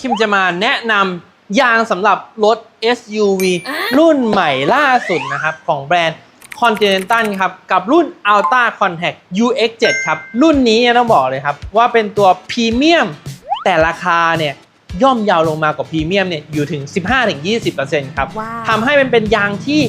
คิมจะมาแนะนำยางสำหรับรถ SUV รุ่นใหม่ล่าสุดนะครับ ของแบรนด์ Continental ครับ กับรุ่น Alta Contact UX7 ครับ รุ่นนี้เนี่ยต้องบอกเลยครับ ว่าเป็นตัวพรีเมียมแต่ราคาเนี่ยย่อมเยาวลงมากว่าพรีเมียมเนี่ยอยู่ถึง 15-20%ครับว้าวทำให้มันเป็นยางที่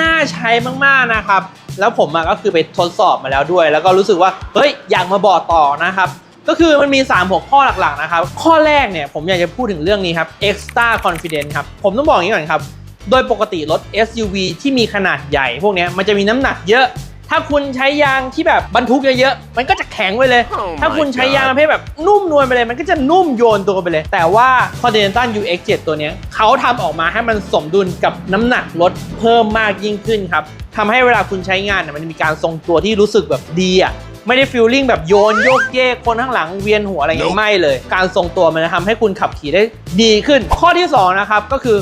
น่าใช้มากๆนะครับ แล้วผมอะก็คือไปทดสอบมาแล้วด้วย แล้วก็รู้สึกว่าเฮ้ยอยากมาบอกต่อนะครับ ก็คือมันมี 3 หัวข้อหลักๆนะครับ ข้อแรกเนี่ยผมอยากจะพูดถึงเรื่องนี้ครับ extra confidence ครับ ผมต้องบอกอย่างนี้ก่อนครับ โดยปกติรถ SUV ที่มีขนาดใหญ่ พวกเนี้ยมันจะมีน้ำหนักเยอะ ถ้าคุณใช้ยางที่แบบบรรทุกเยอะๆมันก็จะแข็งไปเลย Oh ถ้าคุณ my ใช้ยาง God ประเภทแบบนุ่มนวลไปเลย มันก็จะนุ่มโยนตัวไปเลย แต่ว่า Continental UX7 ตัวเนี้ยเขาทำออกมาให้มันสมดุลกับน้ำหนักรถเพิ่มมากยิ่งขึ้นครับทำให้เวลาคุณใช้งานเนี่ยมันมีการทรงตัวที่รู้สึกแบบดีอะ ไม่ได้ฟีลลิ่งแบบโยนโยกเยกคนข้างหลังเวียนหัวอะไรอย่างเงี้ย Nope ไม่เลย การทรงตัวมันจะทำให้คุณขับขี่ได้ดีขึ้น ข้อที่ 2 นะครับ ก็คือ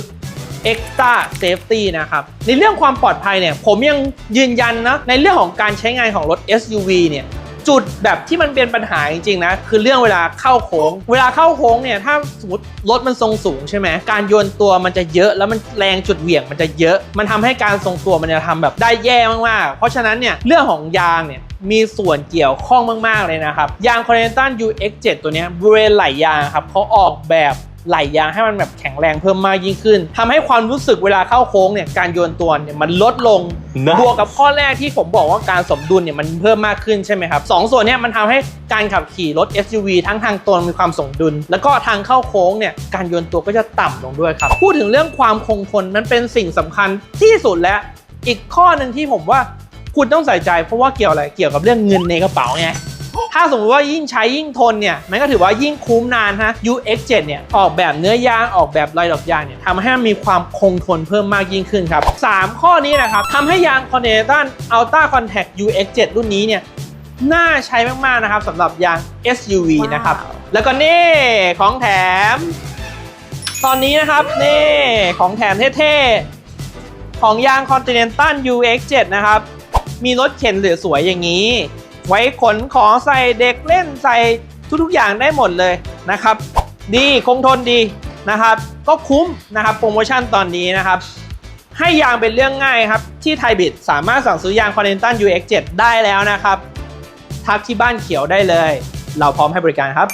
extra safety นะครับ ในเรื่องความปลอดภัยเนี่ย ผมยังยืนยันนะ ในเรื่องของการใช้งานของรถ SUV เนี่ยจุดแบบที่มันเป็นปัญหาจริงๆนะ คือเรื่องเวลาเข้าโค้ง เวลาเข้าโค้งเนี่ยถ้าสมมติรถมันทรงสูงใช่ไหมการโยนตัวมันจะเยอะแล้วมันแรงจุดเหวี่ยงมันจะเยอะ มันทำให้การทรงตัวมันจะทำแบบได้แย่มากๆ เพราะฉะนั้นเนี่ยเรื่องของยางเนี่ย มีส่วนเกี่ยวข้องมาก ๆ เลยนะครับ ยาง Continental UX7 ตัวเนี้ยบริเวณไหล่ยางครับเขาออกแบบไหล่ยางให้มันแบบแข็งแรงเพิ่มมากยิ่งขึ้นทำให้ความรู้สึกเวลาเข้าโค้งเนี่ยการโยนตัวเนี่ยมันลดลง Nice บวกกับข้อแรกที่ผมบอกว่าการสมดุลเนี่ยมันเพิ่มมากขึ้นใช่ไหมครับสองส่วนเนี้มันทำให้การขับขี่รถ SUV ทั้งทางตรงมีความสมดุล แล้วก็ทางเข้าโค้งเนี่ยการโยนตัวก็จะต่ำลงด้วยครับ พูดถึงเรื่องความคงทนมันเป็นสิ่งสำคัญที่สุดแล้วอีกข้อหนึ่งที่ผมว่า คุณต้องใส่ใจเพราะว่าเกี่ยวอะไรเกี่ยวกับเรื่องเงินในกระเป๋าไงถ้าสมมติว่ายิ่งใช้ยิ่งทนเนี่ยมันก็ถือว่ายิ่งคุ้มนานฮะ UX7 เนี่ยออกแบบเนื้อยางออกแบบลายดอกยางเนี่ยทำให้มันมีความคงทนเพิ่มมากยิ่งขึ้นครับ 3 ข้อนี้นะครับทำให้ยาง Continental Ultra Contact UX7 รุ่นนี้เนี่ยน่าใช้มากๆนะครับสำหรับยาง SUV ว้าวนะครับ แล้วก็นี่ของแถม ตอนนี้นะครับนี่ของแถมเท่ๆของยาง Continental UX7 นะครับ มีรถเข็นหลือสวยอย่างนี้ ไว้ขนของใส่เด็กเล่นใส่ทุกๆอย่างได้หมดเลยนะครับ ดีคงทนดีนะครับ ก็คุ้มนะครับโปรโมชั่นตอนนี้นะครับ ให้ยางเป็นเรื่องง่ายครับ ที่ไทยบิดสามารถสั่งซื้อยาง Continental UX7 ได้แล้วนะครับ ทักที่บ้านเขียวได้เลย เราพร้อมให้บริการครับ